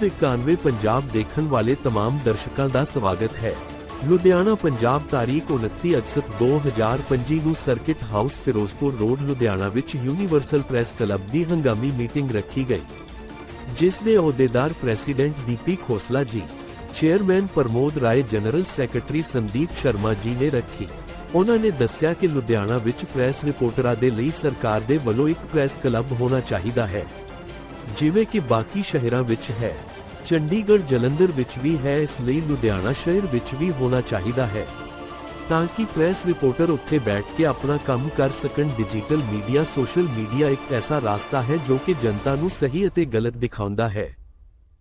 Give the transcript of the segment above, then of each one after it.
News 91 Punjab ਦੇਖਣ ਵਾਲੇ तमाम ਦਰਸ਼ਕਾਂ ਦਾ ਸਵਾਗਤ ਹੈ ਲੁਧਿਆਣਾ ਪੰਜਾਬ ਤਾਰੀਖ 29 ਅਗਸਤ 2025 ਨੂੰ circuit house Ferozepur road Ludhiana ਵਿੱਚ ਯੂਨੀਵਰਸਲ ਪ੍ਰੈਸ ਕਲੱਬ ਦੀ ਹੰਗਾਮੀ ਮੀਟਿੰਗ ਰੱਖੀ ਗਈ ਜਿਸ ਦੇ ਅਹੁਦੇਦਾਰ president Deepi Khosla ji chairman Pramod Rai general secretary Sandeep Sharma ji ਨੇ ਰੱਖੀ ਉਹਨਾਂ ਨੇ ਦੱਸਿਆ ਕਿ ਲੁਧਿਆਣਾ ਵਿੱਚ ਪ੍ਰੈਸ ਰਿਪੋਰਟਰਾਂ ਦੇ ਲਈ ਸਰਕਾਰ ਦੇ ਵੱਲੋਂ ਇੱਕ ਪ੍ਰੈਸ ਕਲੱਬ ਹੋਣਾ ਚਾਹੀਦਾ ਹੈ ਜਿਵੇਂ ਕਿ ਬਾਕੀ ਸ਼ਹਿਰਾਂ ਵਿੱਚ ਹੈ ਚੰਡੀਗੜ੍ਹ ਜਲੰਧਰ ਵਿੱਚ ਵੀ ਹੈ, ਇਸ ਲਈ ਲੁਧਿਆਣਾ ਸ਼ਹਿਰ ਵਿੱਚ ਵੀ ਹੋਣਾ ਚਾਹੀਦਾ ਹੈ। ਤਾਂ ਕਿ ਪ੍ਰੈਸ ਰਿਪੋਰਟਰ ਉੱਥੇ ਬੈਠ ਕੇ ਆਪਣਾ ਕੰਮ ਕਰ ਸਕਣ, ਡਿਜੀਟਲ ਮੀਡੀਆ, ਸੋਸ਼ਲ ਮੀਡੀਆ ਇੱਕ ਐਸਾ ਰਾਸਤਾ ਹੈ ਜੋ ਕਿ ਜਨਤਾ ਨੂੰ ਸਹੀ ਅਤੇ ਗਲਤ ਦਿਖਾਉਂਦਾ ਹੈ।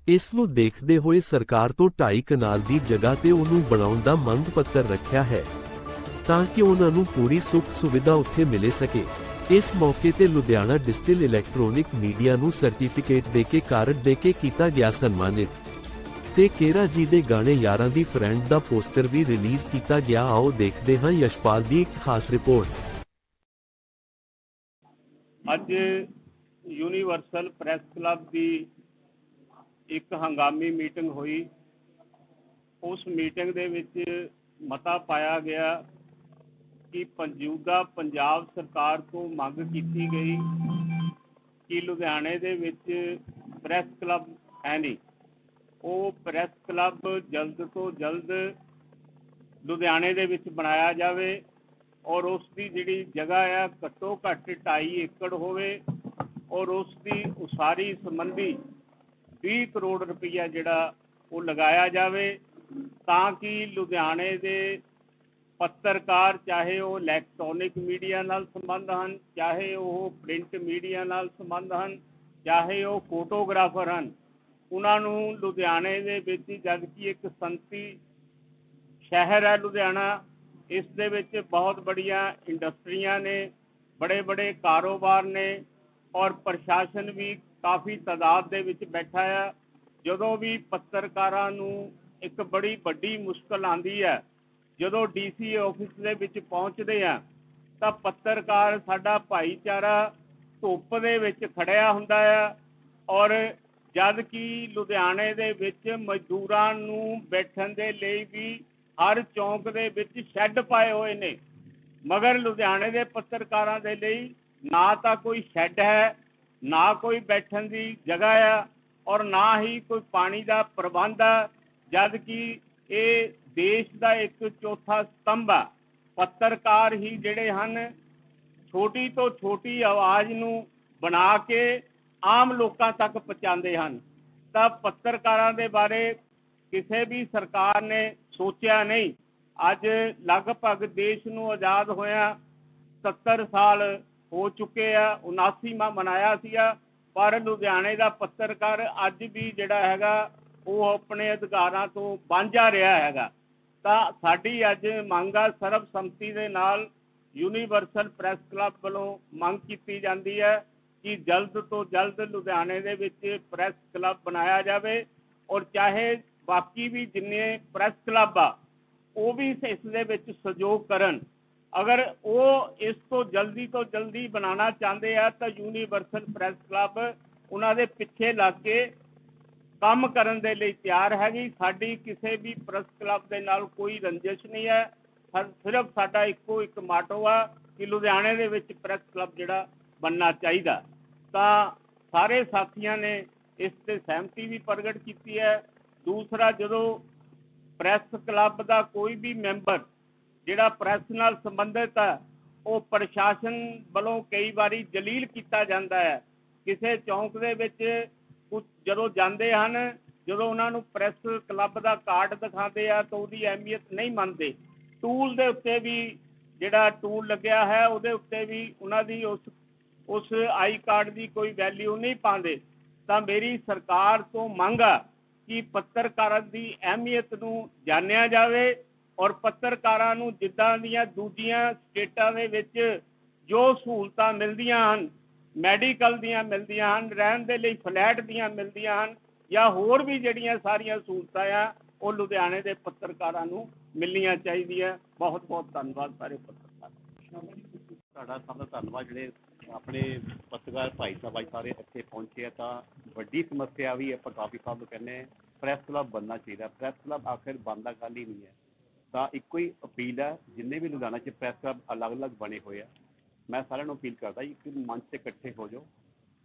ਇਸ ਨੂੰ ਦੇਖਦੇ ਹੋਏ ਸਰਕਾਰ ਤੋਂ 2.5 ਕਨਾਲ ਦੀ ਜਗ੍ਹਾ ਤੇ ਉਹਨੂੰ ਬਣਾਉਣ ਦਾ ਮੰਗ ਪੱਤਰ ਰੱਖਿਆ ਹੈ, ਤਾਂ ਕਿ ਉਹਨਾਂ ਨੂੰ ਪੂਰੀ ਸੁੱਖ ਸੁਵਿਧਾ ਉੱਥੇ ਮਿਲੇ ਸਕੇ। ਇਸ ਮੌਕੇ ਤੇ ਲੁਧਿਆਣਾ ਡਿਸਟਿਲ ਇਲੈਕਟ੍ਰੋਨਿਕ ਮੀਡੀਆ ਨੂੰ ਸਰਟੀਫਿਕੇਟ ਦੇ ਕੇ ਕਾਰਡ ਦੇ ਕੇ ਕੀਤਾ ਗਿਆ ਸਨਮਾਨਿਤ। ਤੇ ਕੇਰਾ ਜੀ ਦੇ ਗਾਣੇ ਯਾਰਾਂ ਦੀ ਫਰੈਂਡ ਦਾ ਪੋਸਟਰ ਵੀ ਰਿਲੀਜ਼ ਕੀਤਾ ਗਿਆ। ਆਓ ਦੇਖਦੇ ਹਾਂ ਯਸ਼ਪਾਲ ਦੀ ਇੱਕ ਖਾਸ ਰਿਪੋਰਟ। ਅੱਜ ਯੂਨੀਵਰਸਲ ਪ੍ਰੈਸ ਕਲੱਬ ਦੀ ਇੱਕ ਹੰਗਾਮੀ ਮੀਟਿੰਗ ਹੋਈ। ਉਸ ਮੀਟਿੰਗ ਦੇ ਵਿੱਚ ਮਤਾ ਪਾਇਆ ਗਿਆ ਕਿ ਪੰਜੂਦਾ ਪੰਜਾਬ ਸਰਕਾਰ ਤੋਂ ਮੰਗ ਕੀਤੀ ਗਈ ਕਿ ਲੁਧਿਆਣੇ ਦੇ ਵਿੱਚ ਪ੍ਰੈਸ ਕਲੱਬ ਹੈ ਨਹੀਂ। ਉਹ ਪ੍ਰੈਸ ਕਲੱਬ ਜਲਦ ਤੋਂ ਜਲਦ ਲੁਧਿਆਣੇ ਦੇ ਵਿੱਚ ਬਣਾਇਆ ਜਾਵੇ ਔਰ ਉਸ ਦੀ ਜਿਹੜੀ ਜਗ੍ਹਾ ਆ, ਘੱਟੋ ਘੱਟ 2.5 ਏਕੜ ਹੋਵੇ ਔਰ ਉਸ ਦੀ ਉਸਾਰੀ ਸੰਬੰਧੀ 20 ਕਰੋੜ ਰੁਪਈਆ ਜਿਹੜਾ ਉਹ ਲਗਾਇਆ ਜਾਵੇ ਤਾਂ ਕਿ ਲੁਧਿਆਣੇ ਦੇ ਪੱਤਰਕਾਰ ਚਾਹੇ ਉਹ ਇਲੈਕਟ੍ਰੋਨਿਕ ਮੀਡੀਆ ਨਾਲ ਸੰਬੰਧ ਹਨ, ਚਾਹੇ ਉਹ ਪ੍ਰਿੰਟ ਮੀਡੀਆ ਨਾਲ ਸੰਬੰਧ ਹਨ, ਚਾਹੇ ਉਹ ਫੋਟੋਗ੍ਰਾਫਰ ਹਨ, ਉਹਨਾਂ ਨੂੰ ਲੁਧਿਆਣੇ ਦੇ ਵਿੱਚ ਜਦ ਕਿ ਇੱਕ ਸੰਤੀ ਸ਼ਹਿਰ ਹੈ ਲੁਧਿਆਣਾ, ਇਸ ਦੇ ਵਿੱਚ ਬਹੁਤ ਬੜੀਆਂ ਇੰਡਸਟਰੀਆਂ ਨੇ ਬੜੇ ਬੜੇ ਕਾਰੋਬਾਰ ਨੇ ਔਰ ਪ੍ਰਸ਼ਾਸਨ ਵੀ ਕਾਫੀ ਤਾਦਾਦ ਦੇ ਵਿੱਚ ਬੈਠਾ ਹੈ ਜਦੋਂ ਵੀ ਪੱਤਰਕਾਰਾਂ ਨੂੰ ਇੱਕ ਬੜੀ ਵੱਡੀ ਮੁਸ਼ਕਲ ਆਂਦੀ ਹੈ ਜਦੋਂ ਡੀਸੀ ਆਫਿਸ ਦੇ ਵਿੱਚ ਪਹੁੰਚਦੇ ਆ, ਤਾਂ ਪੱਤਰਕਾਰ ਸਾਡਾ ਭਾਈਚਾਰਾ ਧੁੱਪ ਦੇ ਵਿੱਚ ਖੜਿਆ ਹੁੰਦਾ ਆ ਔਰ ਜਦ ਕਿ ਲੁਧਿਆਣੇ ਦੇ ਵਿੱਚ ਮਜ਼ਦੂਰਾਂ ਨੂੰ ਬੈਠਣ ਦੇ ਲਈ ਵੀ ਹਰ ਚੌਂਕ ਦੇ ਵਿੱਚ ਸ਼ੈੱਡ ਪਾਏ ਹੋਏ ਨੇ। ਮਗਰ ਲੁਧਿਆਣੇ ਦੇ ਪੱਤਰਕਾਰਾਂ ਦੇ ਲਈ ਨਾ ਤਾਂ ਕੋਈ ਸ਼ੈੱਡ ਹੈ, ਨਾ ਕੋਈ ਬੈਠਣ ਦੀ ਜਗ੍ਹਾ ਆ ਔਰ ਨਾ ਹੀ ਕੋਈ ਪਾਣੀ ਦਾ ਪ੍ਰਬੰਧ ਆ, ਜਦ ਕਿ ਇਹ ਦੇਸ਼ ਦਾ ਇੱਕ ਚੌਥਾ ਸਤੰਭ ਆ। ਪੱਤਰਕਾਰ ਹੀ ਜਿਹੜੇ ਹਨ, ਛੋਟੀ ਤੋਂ ਛੋਟੀ ਆਵਾਜ਼ ਨੂੰ ਬਣਾ ਕੇ ਆਮ ਲੋਕਾਂ ਤੱਕ ਪਹੁੰਚਾਉਂਦੇ ਹਨ। ਤਾਂ ਪੱਤਰਕਾਰਾਂ ਦੇ ਬਾਰੇ ਕਿਸੇ ਵੀ ਸਰਕਾਰ ਨੇ ਸੋਚਿਆ ਨਹੀਂ। ਅੱਜ ਲਗਭਗ ਦੇਸ਼ ਨੂੰ ਆਜ਼ਾਦ ਹੋਇਆ 70 ਸਾਲ ਹੋ ਚੁੱਕੇ ਆ 79ਵਾਂ ਮਨਾਇਆ ਸੀਗਾ। ਪਰ ਲੁਧਿਆਣੇ ਦਾ ਪੱਤਰਕਾਰ ਅੱਜ ਵੀ ਜਿਹੜਾ ਹੈਗਾ, ਉਹ ਆਪਣੇ ਅਧਿਕਾਰਾਂ ਤੋਂ ਵਾਂਝਾ ਰਿਹਾ ਹੈਗਾ। ਤਾਂ ਸਾਡੀ ਅੱਜ ਮੰਗ ਆ ਸਰਬਸੰਮਤੀ ਦੇ ਨਾਲ ਯੂਨੀਵਰਸਲ ਪ੍ਰੈਸ ਕਲੱਬ ਵੱਲੋਂ ਮੰਗ ਕੀਤੀ ਜਾਂਦੀ ਹੈ ਕਿ ਜਲਦ ਤੋਂ ਜਲਦ ਲੁਧਿਆਣੇ ਦੇ ਵਿੱਚ ਪ੍ਰੈਸ ਕਲੱਬ ਬਣਾਇਆ ਜਾਵੇ ਔਰ ਚਾਹੇ ਬਾਕੀ ਵੀ ਜਿੰਨੇ ਪ੍ਰੈਸ ਕਲੱਬ ਆ, ਉਹ ਵੀ ਇਸ ਦੇ ਵਿੱਚ ਸਹਿਯੋਗ ਕਰਨ। ਅਗਰ ਉਹ ਇਸ ਤੋਂ ਜਲਦੀ ਤੋਂ ਜਲਦੀ ਬਣਾਉਣਾ ਚਾਹੁੰਦੇ ਆ ਤਾਂ ਯੂਨੀਵਰਸਲ ਪ੍ਰੈਸ ਕਲੱਬ ਉਹਨਾਂ ਦੇ ਪਿੱਛੇ ਲੱਗ ਕੇ ਕੰਮ ਕਰਨ ਦੇ ਲਈ ਤਿਆਰ ਹੈਗੀ। ਸਾਡੀ ਕਿਸੇ ਵੀ ਪ੍ਰੈਸ ਕਲੱਬ ਦੇ ਨਾਲ ਕੋਈ ਰੰਜਿਸ਼ ਨਹੀਂ ਹੈ। ਸਿਰਫ ਸਾਡਾ ਇੱਕੋ ਇੱਕ ਮਾਟੋ ਆ ਕਿ ਲੁਧਿਆਣੇ ਦੇ ਵਿੱਚ ਪ੍ਰੈਸ ਕਲੱਬ ਜਿਹੜਾ ਬਣਨਾ ਚਾਹੀਦਾ। ਤਾਂ ਸਾਰੇ ਸਾਥੀਆਂ ਨੇ ਇਸ ਤੇ ਸਹਿਮਤੀ ਵੀ ਪ੍ਰਗਟ ਕੀਤੀ ਹੈ। ਦੂਸਰਾ, ਜਦੋਂ ਪ੍ਰੈਸ ਕਲੱਬ ਦਾ ਕੋਈ ਵੀ ਮੈਂਬਰ ਜਿਹੜਾ ਪ੍ਰੈਸ ਨਾਲ ਸੰਬੰਧਿਤ ਹੈ, ਉਹ ਪ੍ਰਸ਼ਾਸਨ ਵੱਲੋਂ ਕਈ ਵਾਰੀ ਜਲੀਲ ਕੀਤਾ ਜਾਂਦਾ ਹੈ। ਕਿਸੇ ਚੌਂਕ ਦੇ ਵਿੱਚ ਕੁਝ ਜਦੋਂ ਜਾਂਦੇ ਹਨ, ਜਦੋਂ ਉਹਨਾਂ ਨੂੰ ਪ੍ਰੈਸ ਕਲੱਬ ਦਾ ਕਾਰਡ ਦਿਖਾਉਂਦੇ ਆ ਤਾਂ ਉਹਦੀ ਅਹਿਮੀਅਤ ਨਹੀਂ ਮੰਨਦੇ। ਟੂਲ ਦੇ ਉੱਤੇ ਵੀ ਜਿਹੜਾ ਟੂਲ ਲੱਗਿਆ ਹੈ, ਉਹਦੇ ਉੱਤੇ ਵੀ ਉਹਨਾਂ ਦੀ ਉਸ ਉਸ ਆਈ ਕਾਰਡ ਦੀ ਕੋਈ ਵੈਲਿਊ ਨਹੀਂ ਪਾਉਂਦੇ। ਤਾਂ ਮੇਰੀ ਸਰਕਾਰ ਤੋਂ ਮੰਗ ਆ ਕਿ ਪੱਤਰਕਾਰਾਂ ਦੀ ਅਹਿਮੀਅਤ ਨੂੰ ਜਾਣਿਆ ਜਾਵੇ ਔਰ ਪੱਤਰਕਾਰਾਂ ਨੂੰ ਜਿੱਦਾਂ ਦੀਆਂ ਦੂਜੀਆਂ ਸਟੇਟਾਂ ਦੇ ਵਿੱਚ ਜੋ ਸਹੂਲਤਾਂ ਮਿਲਦੀਆਂ ਹਨ ਮੈਡੀਕਲ ਦੀਆਂ ਮਿਲਦੀਆਂ ਹਨ, ਰਹਿਣ ਦੇ ਲਈ ਫਲੈਟ ਦੀਆਂ ਮਿਲਦੀਆਂ ਹਨ ਜਾਂ ਹੋਰ ਵੀ ਜਿਹੜੀਆਂ ਸਾਰੀਆਂ ਸਹੂਲਤਾਂ ਆ, ਉਹ ਲੁਧਿਆਣੇ ਦੇ ਪੱਤਰਕਾਰਾਂ ਨੂੰ ਮਿਲਣੀਆਂ ਚਾਹੀਦੀਆਂ। ਬਹੁਤ ਬਹੁਤ ਧੰਨਵਾਦ ਸਾਰੇ ਪੱਤਰਕਾਰ। ਤੁਹਾਡਾ ਸਭ ਦਾ ਧੰਨਵਾਦ। ਜਿਹੜੇ ਆਪਣੇ ਪੱਤਰਕਾਰ ਭਾਈ ਸਾਹਿਬ ਅੱਜ ਸਾਰੇ ਇੱਥੇ ਪਹੁੰਚੇ ਆ, ਤਾਂ ਵੱਡੀ ਸਮੱਸਿਆ ਵੀ ਆਪਾਂ ਕਾਫੀ ਸਾਹਿਬ ਨੂੰ ਕਹਿੰਦੇ ਹਾਂ, ਪ੍ਰੈਸ ਕਲੱਬ ਬਣਨਾ ਚਾਹੀਦਾ। ਪ੍ਰੈਸ ਕਲੱਬ ਆਖਿਰ ਬਣਦਾ ਗੱਲ ਹੀ ਨਹੀਂ ਹੈ। ਤਾਂ ਇੱਕੋ ਹੀ ਅਪੀਲ ਹੈ ਜਿੰਨੇ ਵੀ ਲੁਧਿਆਣਾ 'ਚ ਪ੍ਰੈਸ ਕਲੱਬ ਅਲੱਗ-ਅਲੱਗ ਬਣੇ ਹੋਏ ਆ ਮੈਂ ਸਾਰਿਆਂ ਨੂੰ ਅਪੀਲ ਕਰਦਾ ਕਿ ਮੰਚ ਤੇ ਇਕੱਠੇ ਹੋ ਜਾਓ।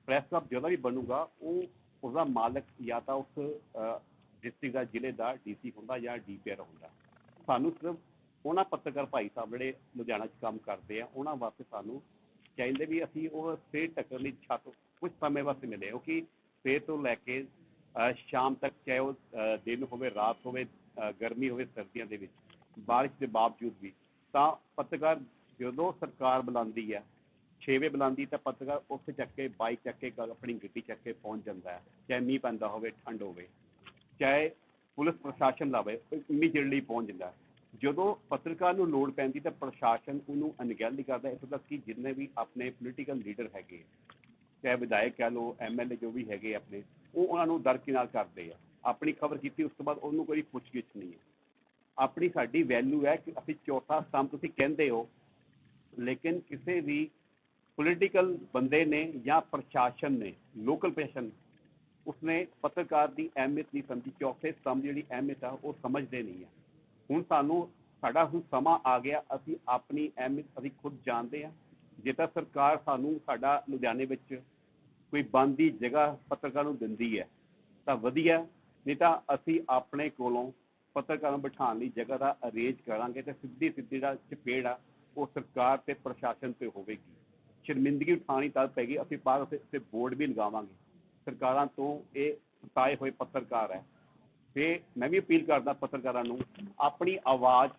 ਪ੍ਰੈਸ ਕਲੱਬ ਜਦੋਂ ਵੀ ਬਣੂਗਾ ਉਹ ਉਹਦਾ ਮਾਲਕ ਜਾਂ ਤਾਂ ਉਸ ਡਿਸਟ੍ਰਿਕਟ ਦਾ ਜ਼ਿਲ੍ਹੇ ਦਾ ਡੀਸੀ ਹੁੰਦਾ ਜਾਂ ਡੀਪੀਆਰ ਹੁੰਦਾ। ਸਾਨੂੰ ਸਿਰਫ ਉਹਨਾਂ ਪੱਤਰਕਾਰ ਭਾਈ ਸਾਹਿਬ ਜਿਹੜੇ ਲੁਧਿਆਣਾ 'ਚ ਕੰਮ ਕਰਦੇ ਆ ਉਹਨਾਂ ਵਾਸਤੇ ਸਾਨੂੰ ਚਾਹੀਦੇ ਵੀ ਅਸੀਂ ਉਹ ਸਵੇਰ ਤੱਕ ਲਈ ਛੱਤ ਕੁਝ ਸਮੇਂ ਵਾਸਤੇ ਮਿਲੇ। ਕਿਉਂਕਿ ਸਵੇਰ ਤੋਂ ਲੈ ਕੇ ਅਹ, ਸ਼ਾਮ ਤੱਕ ਚਾਹੇ ਉਹ ਦਿਨ ਹੋਵੇ ਰਾਤ ਹੋਵੇ ਗਰਮੀ ਹੋਵੇ ਸਰਦੀਆਂ ਦੇ ਵਿੱਚ ਬਾਰਿਸ਼ ਦੇ ਬਾਵਜੂਦ ਵੀ ਤਾਂ ਪੱਤਰਕਾਰ ਜਦੋਂ ਸਰਕਾਰ ਬੁਲਾਉਂਦੀ ਹੈ 6 ਵਜੇ ਬੁਲਾਉਂਦੀ ਤਾਂ ਪੱਤਰਕਾਰ ਉੱਥੇ ਚੱਕ ਕੇ, ਬਾਈਕ ਚੱਕ ਕੇ ਆਪਣੀ ਗੱਡੀ ਚੱਕ ਕੇ ਪਹੁੰਚ ਜਾਂਦਾ ਹੈ, ਚਾਹੇ ਮੀਂਹ ਪੈਂਦਾ ਹੋਵੇ, ਠੰਡ ਹੋਵੇ, ਚਾਹੇ ਪੁਲਿਸ ਪ੍ਰਸ਼ਾਸਨ ਲਾਵੇ ਇਮੀਡੀਏਟਲੀ ਪਹੁੰਚ ਜਾਂਦਾ ਜਦੋਂ ਪੱਤਰਕਾਰ ਨੂੰ ਲੋੜ ਪੈਂਦੀ ਤਾਂ ਪ੍ਰਸ਼ਾਸਨ ਉਹਨੂੰ ਅਣਗਹਿਲੀ ਕਰਦਾ ਇੱਥੋਂ ਤੱਕ ਕਿ ਜਿੰਨੇ ਵੀ ਆਪਣੇ ਪੋਲੀਟੀਕਲ ਲੀਡਰ ਹੈਗੇ ਚਾਹੇ ਵਿਧਾਇਕ ਕਹਿ ਲਓ ਐਮਐਲਏ ਜੋ ਵੀ ਹੈਗੇ ਆਪਣੇ, ਉਹ ਉਹਨਾਂ ਨੂੰ ਦਰਕਿਨਾਰ ਕਰਦੇ ਆ। ਆਪਣੀ ਖਬਰ ਕੀਤੀ, ਉਸ ਤੋਂ ਬਾਅਦ ਉਹਨੂੰ ਕੋਈ ਪੁੱਛਗਿੱਛ ਨਹੀਂ ਹੈ। ਆਪਣੀ ਸਾਡੀ ਵੈਲਿਊ ਹੈ ਕਿ ਅਸੀਂ ਚੌਥਾ ਸਤੰਭ ਤੁਸੀਂ ਕਹਿੰਦੇ ਹੋ ਲੇਕਿਨ ਕਿਸੇ ਵੀ ਪੋਲੀਟੀਕਲ ਬੰਦੇ ਨੇ ਜਾਂ ਪ੍ਰਸ਼ਾਸਨ ਨੇ ਲੋਕਲ ਪ੍ਰਸ਼ਾਸਨ ਉਸਨੇ ਪੱਤਰਕਾਰ ਦੀ ਅਹਿਮੀਅਤ ਨਹੀਂ ਸਮਝੀ ਚੌਥੇ ਸਤੰਭ ਜਿਹੜੀ ਅਹਿਮੀਅਤ ਆ ਉਹ ਸਮਝਦੇ ਨਹੀਂ ਆ ਹੁਣ ਸਾਨੂੰ ਸਾਡਾ ਹੁਣ ਸਮਾਂ ਆ ਗਿਆ ਅਸੀਂ ਆਪਣੀ ਅਹਿਮੀਅਤ ਅਸੀਂ ਖੁਦ ਜਾਣਦੇ ਆ ਜੇ ਤਾਂ ਸਰਕਾਰ ਸਾਨੂੰ ਸਾਡਾ ਲੁਧਿਆਣੇ ਵਿੱਚ ਕੋਈ ਬੰਦੀ ਜਗ੍ਹਾ ਪੱਤਰਕਾਰ ਨੂੰ ਦਿੰਦੀ ਹੈ ਤਾਂ ਵਧੀਆ ਨਹੀਂ ਤਾਂ ਅਸੀਂ ਆਪਣੇ ਕੋਲੋਂ ਪੱਤਰਕਾਰਾਂ ਨੂੰ ਬਿਠਾਉਣ ਲਈ ਜਗ੍ਹਾ ਦਾ ਅਰੇਂਜ ਕਰਾਂਗੇ ਤੇ ਸਿੱਧੀ ਸਿੱਧੀ ਦਾ ਚਪੇੜ ਆ ਉਹ ਸਰਕਾਰ ਤੇ ਪ੍ਰਸ਼ਾਸਨ ਤੇ ਹੋਵੇਗੀ। ਸ਼ਰਮਿੰਦਗੀ ਉਠਾਣੀ ਤਾਂ ਪੈਗੀ, ਅਸੀਂ ਬਾਹਰ ਉੱਤੇ ਉੱਤੇ ਬੋਰਡ ਵੀ ਲਗਾਵਾਂਗੇ। ਸਰਕਾਰਾਂ ਤੋਂ ਇਹ ਸਤਾਏ ਹੋਏ ਪੱਤਰਕਾਰ ਹੈ। ਤੇ ਮੈਂ ਵੀ ਅਪੀਲ ਕਰਦਾ ਪੱਤਰਕਾਰਾਂ ਨੂੰ, ਆਪਣੀ ਆਵਾਜ਼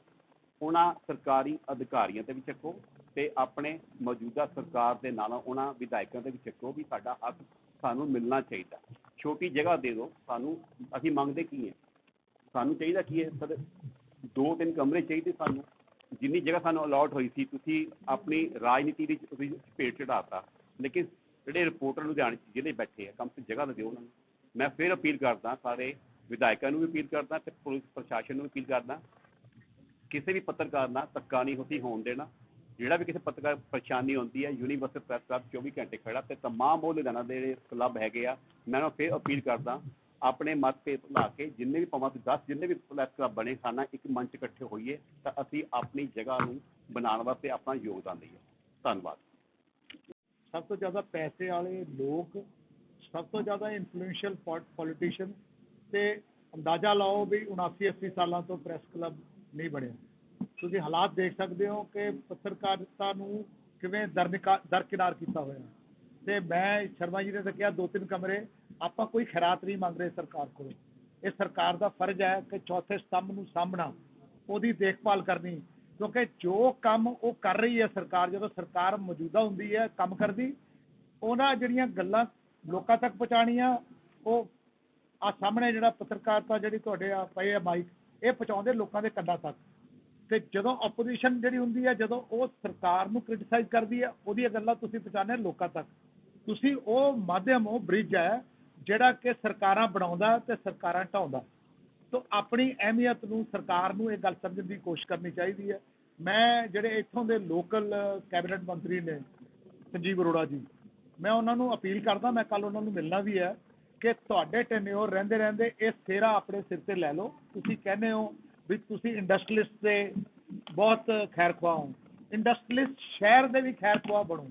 ਉਹਨਾਂ ਸਰਕਾਰੀ ਅਧਿਕਾਰੀਆਂ ਤੇ ਵੀ ਚੱਕੋ ਤੇ ਆਪਣੇ ਮੌਜੂਦਾ ਸਰਕਾਰ ਦੇ ਨਾਲ ਉਹਨਾਂ ਵਿਧਾਇਕਾਂ ਤੇ ਵੀ ਚੱਕੋ ਵੀ ਸਾਡਾ ਹੱਕ ਸਾਨੂੰ ਮਿਲਣਾ ਚਾਹੀਦਾ। ਛੋਟੀ ਜਗ੍ਹਾ ਦੇ ਦਿਓ, ਸਾਨੂੰ, ਅਸੀਂ ਮੰਗਦੇ ਕੀ ਹੈ? ਸਾਨੂੰ ਚਾਹੀਦਾ ਕੀ ਹੈ? ਸਰ ਦੋ ਤਿੰਨ ਕਮਰੇ ਚਾਹੀਦੇ ਸਾਨੂੰ। ਜਿੰਨੀ ਜਗ੍ਹਾ ਸਾਨੂੰ ਅਲਾਟ ਹੋਈ ਸੀ, ਤੁਸੀਂ ਆਪਣੀ ਰਾਜਨੀਤੀ ਦੀ ਤੁਸੀਂ ਭੇਟ ਚੜਾਤਾ ਲੇਕਿਨ ਜਿਹੜੇ ਰਿਪੋਰਟਰ ਲੁਧਿਆਣੇ 'ਚ ਜ਼ਿਲ੍ਹੇ ਬੈਠੇ ਆ, ਕਮ ਸੇ ਜਗ੍ਹਾ ਤਾਂ ਦਿਓ ਉਹਨਾਂ ਨੂੰ। ਮੈਂ ਫਿਰ ਅਪੀਲ ਕਰਦਾ, ਸਾਰੇ ਵਿਧਾਇਕਾਂ ਨੂੰ ਵੀ ਅਪੀਲ ਕਰਦਾ ਤੇ ਪੁਲਿਸ ਪ੍ਰਸ਼ਾਸਨ ਨੂੰ ਅਪੀਲ ਕਰਦਾ, ਕਿਸੇ ਵੀ ਪੱਤਰਕਾਰ ਨਾਲ ਧੱਕਾ ਨਹੀਂ ਹੋਤੀ ਹੋਣ ਦੇਣਾ। ਜਿਹੜਾ ਵੀ ਕਿਸੇ ਪੱਤਰਕਾਰ ਪਰੇਸ਼ਾਨੀ ਹੁੰਦੀ ਹੈ ਯੂਨੀਵਰਸਲ ਪ੍ਰੈਸ ਕਲੱਬ 24 ਘੰਟੇ ਖੜਾ ਤੇ ਤਮਾਮ ਉਹ ਲੁਧਿਆਣਾ ਦੇ ਜਿਹੜੇ ਕਲੱਬ ਹੈਗੇ ਆ, ਮੈਂ ਉਹਨਾਂ ਨੂੰ ਫਿਰ ਅਪੀਲ ਕਰਦਾ ਆਪਣੇ ਮਤਭੇਦ ਤੇ ਲਾ ਕੇ ਜਿੰਨੇ ਵੀ ਭਾਵੇਂ 10 ਜਿੰਨੇ ਵੀ ਪ੍ਰੈਸ ਕਲੱਬ ਬਣੇ ਖਾਨਾ ਇੱਕ ਮੰਚ ਇਕੱਠੇ ਹੋਈਏ ਤਾਂ ਅਸੀਂ ਆਪਣੀ ਜਗ੍ਹਾ ਨੂੰ ਬਣਾਉਣ ਵਾਸਤੇ ਆਪਣਾ ਯੋਗਦਾਨ ਦਈਏ। ਧੰਨਵਾਦ। ਸਭ ਤੋਂ ਜ਼ਿਆਦਾ ਪੈਸੇ ਵਾਲੇ ਲੋਕ, ਸਭ ਤੋਂ ਜ਼ਿਆਦਾ ਇਨਫਲੂਐਂਸ਼ੀਅਲ ਪੋਲੀਟੀਸ਼ੀਅਨ ਤੇ ਅੰਦਾਜ਼ਾ ਲਾਓ ਵੀ 79 80 ਸਾਲਾਂ ਤੋਂ ਪ੍ਰੈਸ ਕਲੱਬ ਨਹੀਂ ਬਣਿਆ। ਤੁਸੀਂ ਹਾਲਾਤ ਦੇਖ ਸਕਦੇ ਹੋ ਕਿ ਪੱਤਰਕਾਰਤਾ ਨੂੰ ਕਿਵੇਂ ਦਰਨਿਕਾ- ਦਰਕਿਨਾਰ ਕੀਤਾ ਹੋਇਆ। ਤੇ ਮੈਂ ਸ਼ਰਮਾ ਜੀ ਨੇ ਤਾਂ ਕਿਹਾ ਦੋ ਤਿੰਨ ਕਮਰੇ ਆਪਾਂ ਕੋਈ ਖੈਰਾਤ ਨਹੀਂ ਮੰਗ ਰਹੇ ਸਰਕਾਰ ਕੋਲੋਂ। ਇਹ ਸਰਕਾਰ ਦਾ ਫਰਜ਼ ਹੈ ਕਿ ਚੌਥੇ ਸਤੰਭ ਨੂੰ ਸਾਂਭਣਾ, ਉਹਦੀ ਦੇਖਭਾਲ ਕਰਨੀ। ਕਿਉਂਕਿ ਜੋ ਕੰਮ ਉਹ ਕਰ ਰਹੀ ਹੈ ਸਰਕਾਰ, ਜਦੋਂ ਸਰਕਾਰ ਮੌਜੂਦਾ ਹੁੰਦੀ ਹੈ, ਕੰਮ ਕਰਦੀ, ਉਹਨਾਂ ਜਿਹੜੀਆਂ ਗੱਲਾਂ ਲੋਕਾਂ ਤੱਕ ਪਹੁੰਚਾਉਣੀਆਂ, ਉਹ ਆ ਸਾਹਮਣੇ ਜਿਹੜਾ ਪੱਤਰਕਾਰਤਾ ਜਿਹੜੀ ਤੁਹਾਡੇ ਆ ਪਏ ਆ ਮਾਈਕ ਇਹ ਪਹੁੰਚਾਉਂਦੇ ਲੋਕਾਂ ਦੇ ਕੰਨਾਂ ਤੱਕ। ਤੇ ਜਦੋਂ ਆਪੋਜੀਸ਼ਨ ਜਿਹੜੀ ਹੁੰਦੀ ਹੈ, ਜਦੋਂ ਉਹ ਸਰਕਾਰ ਨੂੰ ਕ੍ਰਿਟਿਸਾਈਜ਼ ਕਰਦੀ ਹੈ, ਉਹਦੀਆਂ ਗੱਲਾਂ ਤੁਸੀਂ ਪਹੁੰਚਾਉਂਦੇ ਲੋਕਾਂ ਤੱਕ। ਤੁਸੀਂ ਉਹ ਮਾਧਿਅਮ, ਉਹ ਬ੍ਰਿਜ ਹੈ ਜਿਹੜਾ ਕਿ ਸਰਕਾਰਾਂ ਬਣਾਉਂਦਾ ਤੇ ਸਰਕਾਰਾਂ ਢਾਉਂਦਾ। ਤੋ ਆਪਣੀ ਅਹਿਮੀਅਤ ਨੂੰ, ਸਰਕਾਰ ਨੂੰ ਇਹ ਗੱਲ ਸਮਝਣ ਦੀ ਕੋਸ਼ਿਸ਼ ਕਰਨੀ ਚਾਹੀਦੀ ਹੈ। ਮੈਂ ਜਿਹੜੇ ਇੱਥੋਂ ਦੇ ਲੋਕਲ ਕੈਬਨਿਟ ਮੰਤਰੀ ਨੇ, ਸੰਜੀਵ ਅਰੋੜਾ ਜੀ, ਮੈਂ ਉਹਨਾਂ ਨੂੰ ਅਪੀਲ ਕਰਦਾ, ਮੈਂ ਕੱਲ ਉਹਨਾਂ ਨੂੰ ਮਿਲਣਾ ਵੀ ਹੈ ਕਿ ਤੁਹਾਡੇ ਟੈਨਿਓਰ ਰਹਿੰਦੇ ਰਹਿੰਦੇ ਇਹ ਸੇਰਾ ਆਪਣੇ ਸਿਰ ਤੇ ਲੈ ਲਓ। ਤੁਸੀਂ ਕਹਿੰਦੇ ਹੋ ਵੀ ਤੁਸੀਂ ਇੰਡਸਟਰੀਲਿਸਟ ਦੇ ਬਹੁਤ ਖੈਰ ਖੁਆਹ ਹੋ। ਇੰਡਸਟਰੀਲਿਸਟ ਸ਼ਹਿਰ ਦੇ ਵੀ ਖੈਰ ਖੁਆਹ ਬਣੋ।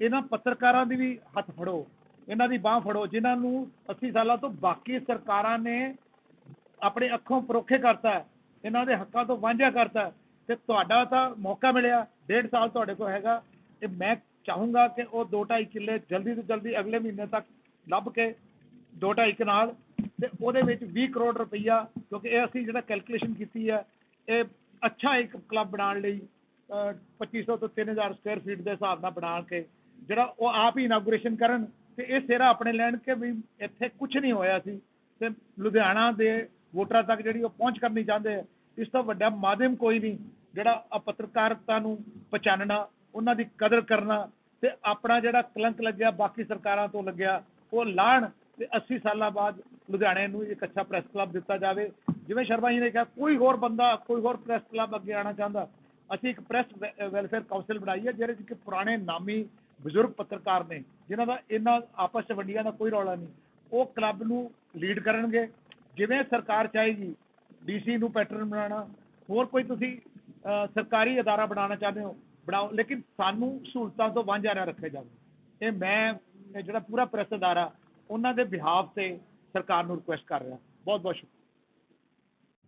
ਇਹਨਾਂ ਪੱਤਰਕਾਰਾਂ ਦੀ ਵੀ ਹੱਥ ਫੜੋ। ਇਹਨਾਂ ਦੀ ਬਾਹ ਫੜੋ ਜਿਨ੍ਹਾਂ ਨੂੰ 80 ਸਾਲਾਂ ਤੋਂ ਬਾਕੀ ਸਰਕਾਰਾਂ ਨੇ ਆਪਣੇ ਅੱਖੋਂ ਪਰੋਖੇ ਕਰਤਾ ਇਹਨਾਂ ਦੇ ਹੱਕਾਂ ਤੋਂ ਵਾਂਝਾ ਕਰਤਾ ਹੈ ਤੇ ਤੁਹਾਡਾ ਤਾਂ ਮੌਕਾ ਮਿਲਿਆ ਡੇਢ ਸਾਲ ਤੁਹਾਡੇ ਕੋਲ ਹੈਗਾ ਤੇ ਮੈਂ ਚਾਹੂੰਗਾ ਕਿ ਉਹ 2.5 ਕਿੱਲੇ ਜਲਦੀ ਤੋਂ ਜਲਦੀ ਅਗਲੇ ਮਹੀਨੇ ਤੱਕ ਲੱਭ ਕੇ 2.5 ਕਨਾਲ ਤੇ ਉਹਦੇ ਵਿੱਚ 20 ਕਰੋੜ ਰੁਪਈਆ ਕਿਉਂਕਿ ਇਹ ਅਸੀਂ ਜਿਹੜਾ ਕੈਲਕੂਲੇਸ਼ਨ ਕੀਤੀ ਹੈ ਇਹ ਅੱਛਾ ਇੱਕ ਕਲੱਬ ਬਣਾਉਣ ਲਈ ਅਹ, 2500 ਤੋਂ 3000 ਸਕੁਅਰ ਫੀਟ ਦੇ ਹਿਸਾਬ ਨਾਲ ਬਣਾ ਕੇ ਜਿਹੜਾ ਉਹ ਆਪ ਹੀ ਇਨਾਗੂਰੇਸ਼ਨ ਕਰਨ ਤੇ ਇਹ ਸਿਹਰਾ ਆਪਣੇ ਲੈਣ ਕਿ ਵੀ ਇੱਥੇ ਕੁਝ ਨਹੀਂ ਹੋਇਆ ਸੀ। ਤੇ ਲੁਧਿਆਣਾ ਦੇ ਵੋਟਰਾਂ ਤੱਕ ਜਿਹੜੀ ਉਹ ਪਹੁੰਚ ਕਰਨੀ ਚਾਹੁੰਦੇ ਆ। ਇਸ ਤੋਂ ਵੱਡਾ ਮਾਧਿਅਮ ਕੋਈ ਨਹੀਂ, ਜਿਹੜਾ ਆ ਪੱਤਰਕਾਰਤਾ ਨੂੰ ਪਛਾਣਨਾ ਉਹਨਾਂ ਦੀ ਕਦਰ ਕਰਨਾ ਤੇ ਆਪਣਾ ਜਿਹੜਾ ਕਲੰਕ ਲੱਗਿਆ, ਬਾਕੀ ਸਰਕਾਰਾਂ ਤੋਂ ਲੱਗਿਆ, ਉਹ ਲਾਣ ਤੇ 80 ਸਾਲਾਂ ਬਾਅਦ ਲੁਧਿਆਣੇ ਨੂੰ ਇੱਕ ਅੱਛਾ ਪ੍ਰੈਸ ਕਲੱਬ ਦਿੱਤਾ ਜਾਵੇ। ਜਿਵੇਂ ਸ਼ਰਮਾ ਜੀ ਨੇ ਕਿਹਾ, ਕੋਈ ਹੋਰ ਬੰਦਾ, ਕੋਈ ਹੋਰ ਪ੍ਰੈਸ ਕਲੱਬ ਅੱਗੇ ਆਉਣਾ ਚਾਹੁੰਦਾ। ਅਸੀਂ ਇੱਕ ਪ੍ਰੈਸ ਵੈਲਫੇਅਰ ਕਾਉਂਸਲ ਬਣਾਈ ਹੈ, ਜਿਹਦੇ ਵਿੱਚ ਕਿ ਪੁਰਾਣੇ ਨਾਮੀ ਬਜ਼ੁਰਗ ਪੱਤਰਕਾਰ ਨੇ, ਜਿਨ੍ਹਾਂ ਦਾ ਇਹਨਾਂ ਆਪਸ ਚ ਵੰਡੀਆਂ ਦਾ ਕੋਈ ਰੌਲਾ ਨਹੀਂ, ਉਹ ਕਲੱਬ ਨੂੰ ਲੀਡ ਕਰਨਗੇ। ਜਿਵੇਂ ਸਰਕਾਰ ਚਾਹੇਗੀ ਡੀਸੀ ਨੂੰ ਪੈਟਰਨ ਬਣਾਉਣਾ, ਹੋਰ ਕੋਈ ਤੁਸੀਂ ਸਰਕਾਰੀ ਅਦਾਰਾ ਬਣਾਉਣਾ ਚਾਹੁੰਦੇ ਹੋ, ਬਣਾਓ। ਲੇਕਿਨ ਸਾਨੂੰ ਸਹੂਲਤਾਂ ਤੋਂ ਵਾਂਝਾ ਨਾ ਰੱਖਿਆ ਜਾਵੇ। ਇਹ ਮੈਂ ਜਿਹੜਾ ਪੂਰਾ ਪ੍ਰੈਸ ਅਦਾਰਾ, ਉਹਨਾਂ ਦੇ ਬਿਹਾਫ ਤੇ ਸਰਕਾਰ ਨੂੰ ਰਿਕੁਐਸਟ ਕਰ ਰਿਹਾ। ਬਹੁਤ ਬਹੁਤ ਸ਼ੁਕਰੀਆ।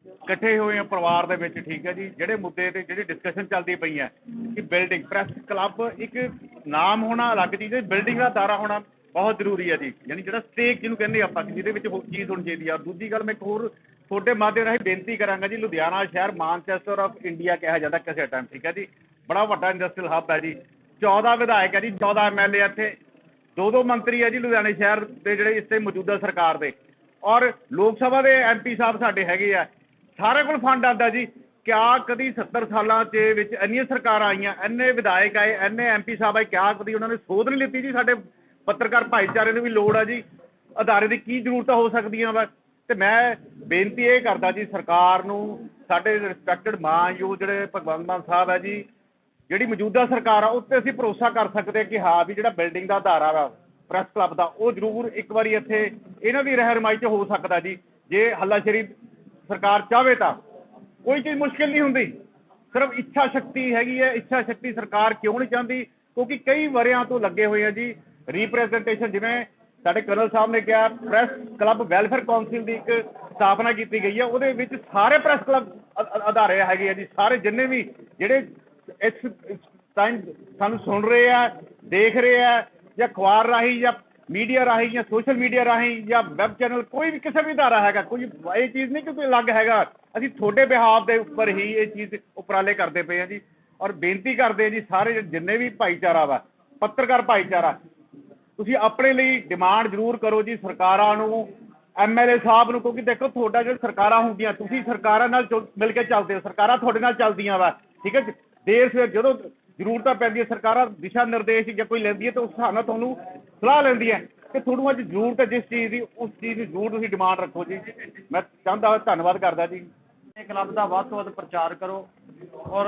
ਇਕੱਠੇ ਹੋਏ ਆ ਪਰਿਵਾਰ ਦੇ ਵਿੱਚ, ਠੀਕ ਹੈ ਜੀ। ਜਿਹੜੇ ਮੁੱਦੇ ਤੇ ਜਿਹੜੀ ਡਿਸਕਸ਼ਨ ਚੱਲਦੀ ਪਈ ਹੈ ਕਿ ਬਿਲਡਿੰਗ ਪ੍ਰੈਸ ਕਲੱਬ ਇੱਕ ਨਾਮ ਹੋਣਾ ਅਲੱਗ ਚੀਜ਼ ਹੈ ਬਿਲਡਿੰਗ ਦਾ ਦਾਰਾ ਹੋਣਾ ਬਹੁਤ ਜ਼ਰੂਰੀ ਹੈ ਜੀ। ਯਾਨੀ ਜਿਹੜਾ ਸਟੇਕ ਜਿਹਨੂੰ ਕਹਿੰਦੇ ਆਪਾਂ, ਕਿ ਜਿਹਦੇ ਵਿੱਚ ਹੋ- ਚੀਜ਼ ਹੋਣੀ ਚਾਹੀਦੀ ਆ। ਦੂਜੀ ਗੱਲ ਮੈਂ ਇੱਕ ਹੋਰ ਤੁਹਾਡੇ ਮਾਧਿਅਮ ਰਾਹੀਂ ਬੇਨਤੀ ਕਰਾਂਗਾ ਜੀ, ਲੁਧਿਆਣਾ ਸ਼ਹਿਰ ਮਾਨਚੈਸਟਰ ਆਫ ਇੰਡੀਆ ਕਿਹਾ ਜਾਂਦਾ ਕਿਸੇ ਟਾਈਮ ਠੀਕ ਹੈ ਜੀ। ਬੜਾ ਵੱਡਾ ਇੰਡਸਟਰੀਅਲ ਹੱਬ ਹੈ ਜੀ। 14 ਵਿਧਾਇਕ ਹੈ ਜੀ 14 ਐਮਐਲਏ ਇੱਥੇ। ਦੋ ਦੋ ਮੰਤਰੀ ਹੈ ਜੀ ਲੁਧਿਆਣੇ ਸ਼ਹਿਰ ਦੇ ਜਿਹੜੇ ਇਸ ਤੇ ਮੌਜੂਦਾ ਸਰਕਾਰ ਦੇ। ਔਰ ਲੋਕ ਸਭਾ ਦੇ ਐਮਪੀ ਸਾਹਿਬ ਸਾਡੇ ਹੈਗੇ ਆ। ਸਾਰੇ ਕੋਲ ਫੰਡ ਆਉਂਦਾ ਜੀ। ਕਿਆ ਕਦੀ 70 ਸਾਲਾਂ ਦੇ ਵਿੱਚ ਇੰਨੀਆਂ ਸਰਕਾਰਾਂ ਆਈਆਂ, ਇੰਨੇ ਵਿਧਾਇਕ ਆਏ, ਇੰਨੇ ਐਮਪੀ ਸਾਹਿਬ ਆਏ, ਕਿਆ ਕਦੀ ਉਹਨਾਂ ਨੇ ਸੋਧ ਨਹੀਂ ਲਿੱਤੀ ਜੀ। ਸਾਡੇ ਪੱਤਰਕਾਰ ਭਾਈਚਾਰੇ ਨੂੰ ਵੀ ਲੋੜ ਆ ਜੀ। ਅਦਾਰੇ ਦੀ ਕੀ ਜ਼ਰੂਰਤਾਂ ਹੋ ਸਕਦੀਆਂ ਵਾ? ਤੇ ਮੈਂ ਬੇਨਤੀ ਇਹ ਕਰਦਾ ਜੀ, ਸਰਕਾਰ ਨੂੰ, ਸਾਡੇ ਰਿਸਪੈਕਟਡ ਮਾਨਯੋਗ ਜਿਹੜੇ ਭਗਵੰਤ ਮਾਨ ਸਾਹਿਬ ਹੈ ਜੀ, ਜਿਹੜੀ ਮੌਜੂਦਾ ਸਰਕਾਰ ਆ ਉੱਤੇ ਅਸੀਂ ਭਰੋਸਾ ਕਰ ਸਕਦੇ ਕਿ ਹਾਂ ਵੀ ਜਿਹੜਾ ਬਿਲਡਿੰਗ ਦਾ ਅਦਾਰਾ ਵਾ, ਪ੍ਰੈਸ ਕਲੱਬ ਦਾ, ਉਹ ਜ਼ਰੂਰ ਇੱਕ ਵਾਰੀ ਇੱਥੇ ਇਹਨਾਂ ਦੀ ਰਹਿਨਮਾਈ 'ਚ ਹੋ ਸਕਦਾ ਜੀ। ਜੇ ਹੱਲਾਸ਼ੇਰੀ ਸਰਕਾਰ ਚਾਹਵੇ ਤਾਂ, ਕੋਈ ਚੀਜ਼ ਮੁਸ਼ਕਿਲ ਨਹੀਂ ਹੁੰਦੀ। ਸਿਰਫ ਇੱਛਾ ਸ਼ਕਤੀ ਹੈਗੀ ਹੈ, ਇੱਛਾ ਸ਼ਕਤੀ ਸਰਕਾਰ ਕਿਉਂ ਨਹੀਂ ਚਾਹੁੰਦੀ? ਕਿਉਂਕਿ ਕਈ ਵਰਿਆਂ ਤੋਂ ਲੱਗੇ ਹੋਏ ਆ ਜੀ ਰੀਪ੍ਰੈਜ਼ੈਂਟੇਸ਼ਨ ਜਿਵੇਂ ਸਾਡੇ ਕਰਨਲ ਸਾਹਿਬ ਨੇ ਕਿਹਾ ਪ੍ਰੈਸ ਕਲੱਬ ਵੈਲਫੇਅਰ ਕਾਉਂਸਲ ਦੀ ਇੱਕ ਸਥਾਪਨਾ ਕੀਤੀ ਗਈ ਹੈ, ਉਹਦੇ ਵਿੱਚ ਸਾਰੇ ਪ੍ਰੈਸ ਕਲੱਬ ਅ- ਹੈਗੇ ਆ ਜੀ, ਸਾਰੇ ਜਿੰਨੇ ਵੀ ਜਿਹੜੇ ਇਸ ਟਾਈਮ ਸਾਨੂੰ ਸੁਣ ਰਹੇ ਆ, ਦੇਖ ਰਹੇ ਆ, ਜਾਂ ਅਖਬਾਰ ਰਾਹੀਂ ਜਾਂ ਮੀਡੀਆ ਰਾਹੀਂ ਜਾਂ ਸੋਸ਼ਲ ਮੀਡੀਆ ਰਾਹੀਂ ਜਾਂ ਵੈਬ ਚੈਨਲ ਕੋਈ ਵੀ ਕਿਸੇ ਵੀ ਅਦਾਰਾ ਹੈਗਾ, ਕੋਈ ਇਹ ਚੀਜ਼ ਨਹੀਂ ਕਿ ਕੋਈ ਅਲੱਗ ਹੈਗਾ ਅਸੀਂ ਤੁਹਾਡੇ ਬਿਹਾਫ ਦੇ ਉੱਪਰ ਹੀ ਇਹ ਚੀਜ਼ ਉਪਰਾਲੇ ਕਰਦੇ ਪਏ ਆ ਜੀ ਔਰ ਬੇਨਤੀ ਕਰਦੇ ਆ ਜੀ ਸਾਰੇ ਜਿੰਨੇ ਵੀ ਭਾਈਚਾਰਾ ਵਾ, ਪੱਤਰਕਾਰ ਭਾਈਚਾਰਾ, ਤੁਸੀਂ ਆਪਣੇ ਲਈ ਡਿਮਾਂਡ ਜ਼ਰੂਰ ਕਰੋ ਜੀ ਸਰਕਾਰਾਂ ਨੂੰ ਐਮਐਲਏ ਸਾਹਿਬ ਨੂੰ, ਕਿਉਂਕਿ ਦੇਖੋ ਤੁਹਾਡਾ ਜਿਹੜਾ ਸਰਕਾਰਾਂ ਹੁੰਦੀਆਂ, ਤੁਸੀਂ ਸਰਕਾਰਾਂ ਨਾਲ ਚੁ- ਮਿਲ ਕੇ ਚੱਲਦੇ ਹੋ, ਸਰਕਾਰਾਂ ਤੁਹਾਡੇ ਨਾਲ ਚੱਲਦੀਆਂ ਵਾ, ਠੀਕ ਹੈ ਜੀ? ਦੇਰ ਜਦੋਂ ਜ਼ਰੂਰਤਾਂ ਪੈਂਦੀਆਂ, ਸਰਕਾਰਾਂ ਦਿਸ਼ਾ ਨਿਰਦੇਸ਼ ਜਾਂ ਕੋਈ ਲੈਂਦੀ ਹੈ ਤਾਂ ਉਸ ਹਿਸਾਬ ਨਾਲ ਤੁਹਾਨੂੰ ਸਲਾਹ ਲੈਂਦੀ ਹੈ ਕਿ ਤੁਹਾਨੂੰ ਅੱਜ ਜ਼ਰੂਰਤ ਹੈ, ਜਿਸ ਚੀਜ਼ ਦੀ, ਉਸ ਚੀਜ਼ ਦੀ ਜ਼ਰੂਰ ਤੁਸੀਂ ਡਿਮਾਂਡ ਰੱਖੋ ਜੀ। ਮੈਂ ਚਾਹੁੰਦਾ ਧੰਨਵਾਦ ਕਰਦਾ ਜੀ। ਕਲੱਬ ਦਾ ਵੱਧ ਤੋਂ ਵੱਧ ਪ੍ਰਚਾਰ ਕਰੋ ਔਰ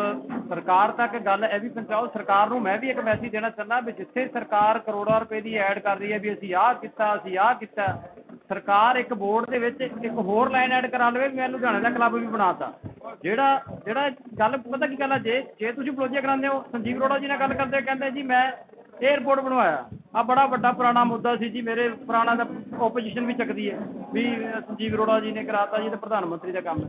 ਸਰਕਾਰ ਤੱਕ ਗੱਲ ਇਹ ਵੀ ਪਹੁੰਚਾਓ, ਸਰਕਾਰ ਨੂੰ ਮੈਂ ਵੀ ਇੱਕ ਮੈਸੇਜ ਦੇਣਾ ਚਾਹੁੰਦਾ ਵੀ ਜਿੱਥੇ ਸਰਕਾਰ ਕਰੋੜਾਂ ਰੁਪਏ ਦੀ ਐਡ ਕਰ ਰਹੀ ਹੈ ਵੀ ਅਸੀਂ ਆਹ ਕੀਤਾ, ਅਸੀਂ ਆਹ ਕੀਤਾ, ਸਰਕਾਰ ਇੱਕ ਬੋਰਡ ਦੇ ਵਿੱਚ ਇੱਕ ਹੋਰ ਲਾਈਨ ਐਡ ਕਰਾ ਲਵੇ, ਮੈਂ ਲੁਧਿਆਣੇ ਦਾ ਕਲੱਬ ਵੀ ਬਣਾਤਾ। ਜਿਹੜਾ ਜਿਹੜਾ ਗੱਲ, ਪਤਾ ਕੀ ਗੱਲ ਆ? ਜੇ ਜੇ ਤੁਸੀਂ ਫਲੋਜੀਆ ਕਰਾਉਂਦੇ ਹੋ, ਸੰਜੀਵ ਅਰੋੜਾ ਜੀ ਨਾਲ ਗੱਲ ਕਰਦੇ ਕਹਿੰਦੇ, ਜੀ, ਮੈਂ ਏਅਰਪੋਰਟ ਬਣਵਾਇਆ। ਆ ਬੜਾ ਵੱਡਾ ਪੁਰਾਣਾ ਮੁੱਦਾ ਸੀ ਜੀ, ਮੇਰੇ ਪੁਰਾਣਾ ਦਾ ਆਪੋਜੀਸ਼ਨ ਵੀ ਚੱਕਦੀ ਹੈ, ਵੀ ਸੰਜੀਵ ਅਰੋੜਾ ਜੀ ਨੇ ਕਰਾਤਾ ਜੀ ਤੇ ਪ੍ਰਧਾਨ ਮੰਤਰੀ ਦਾ ਕੰਮ।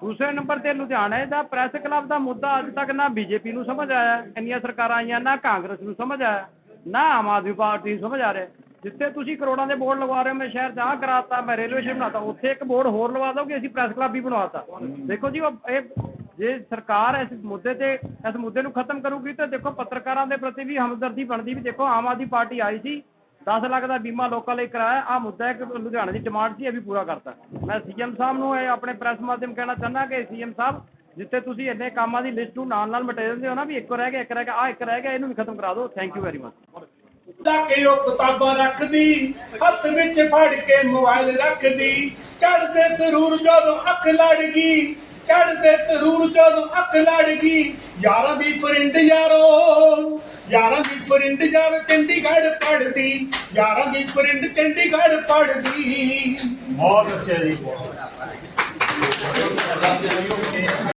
ਦੂਸਰੇ ਨੰਬਰ ਤੇ ਲੁਧਿਆਣਾ ਦਾ ਪ੍ਰੈਸ ਕਲੱਬ ਦਾ ਮੁੱਦਾ ਅੱਜ ਤੱਕ ਨਾ ਬੀਜੇਪੀ ਨੂੰ ਸਮਝ ਆਇਆ, ਇੰਨੀਆਂ ਸਰਕਾਰਾਂ ਆਈਆਂ, ਨਾ ਕਾਂਗਰਸ ਨੂੰ ਸਮਝ ਆਇਆ, ਨਾ ਆਮ ਆਦਮੀ ਪਾਰਟੀ ਨੂੰ ਸਮਝ ਆ ਰਿਹਾ। ਜਿੱਥੇ ਤੁਸੀਂ ਕਰੋੜਾਂ ਦੇ ਬੋਰਡ ਲਗਵਾ ਰਹੇ ਹੋ, ਮੈਂ ਸ਼ਹਿਰ 'ਚ ਆਹ ਕਰਾਤਾ, ਮੈਂ ਰੇਲਵੇ ਸਟੇਸ਼ਨ ਬਣਾਤਾ, ਉੱਥੇ ਇੱਕ ਬੋਰਡ ਹੋਰ ਲਵਾ ਦਿਓ ਕਿ ਅਸੀਂ ਪ੍ਰੈਸ ਕਲੱਬ ਵੀ ਬਣਵਾਤਾ। ਦੇਖੋ ਜੀ, ਉਹ ਇਹ ਜੇ ਸਰਕਾਰ ਇਸ ਮੁੱਦੇ ਤੇ, ਇਸ ਮੁੱਦੇ ਨੂੰ ਖਤਮ ਕਰੂਗੀ ਤਾਂ ਦੇਖੋ ਪੱਤਰਕਾਰਾਂ ਦੇ ਪ੍ਰਤੀ ਵੀ ਹਮਦਰਦੀ ਬਣਦੀ ਵੀ ਦੇਖੋ, ਆਮ ਆਦਮੀ ਪਾਰਟੀ ਆਈ ਸੀ 10 ਲੱਖ ਦਾ ਬੀਮਾ ਲੋਕਾਂ ਲਈ ਕਰਾਇਆ ਆ ਮੁੱਦਾ ਇੱਕ ਲੁਧਿਆਣੇ ਦੀ ਡਿਮਾਂਡ ਸੀ, ਇਹ ਵੀ ਪੂਰਾ ਕਰਤਾ। ਮੈਂ ਸੀਐਮ ਸਾਹਿਬ ਨੂੰ ਇਹ ਆਪਣੇ ਪ੍ਰੈਸ ਮਾਧਿਅਮ ਕਹਿਣਾ ਚਾਹੁੰਦਾ ਕਿ ਸੀਐਮ ਸਾਹਿਬ, ਜਿੱਥੇ ਤੁਸੀਂ ਇੰਨੇ ਕੰਮਾਂ ਦੀ ਲਿਸਟ ਨੂੰ ਨਾਲ ਨਾਲ ਮਿਟਾ ਦਿੰਦੇ ਹੋ ਨਾ, ਵੀ ਇੱਕ ਰਹਿ ਗਿਆ, ਇੱਕ ਰਹਿ ਗਿਆ ਆ ਇੱਕ ਰਹਿ ਗਿਆ, ਇਹਨੂੰ ਵੀ ਖਤਮ ਕਰਾ ਦਿਓ। ਥੈਂਕ ਯੂ ਵੈਰੀ ਮਚ ਲਾ ਉਹ ਕਿਤਾਬਾਂ ਰੱਖਦੀ, ਹੱਥ ਵਿੱਚ ਫੜ ਕੇ ਮੋਬਾਈਲ ਰੱਖਦੀ। ਚੜਦੇ ਸਰੂਰ ਜਦੋਂ ਅੱਖ ਲੜ ਗਈ ਚੜਦੇ ਸਰੂਰ ਜਦੋਂ ਅੱਖ ਲੜ ਗਈ। ਯਾਰਾਂ ਦੀ ਫਰਿੰਡ ਯਾਰੋ, ਯਾਰਾਂ ਦੀ ਫਰਿੰਡ ਯਾਰ ਚੰਡੀਗੜ੍ਹ ਪੜਦੀ ਯਾਰਾਂ ਦੀ ਫਰਿੰਡ ਚੰਡੀਗੜ੍ਹ ਪੜਦੀ ਬਹੁਤ ਅੱਛਾ ਜੀ।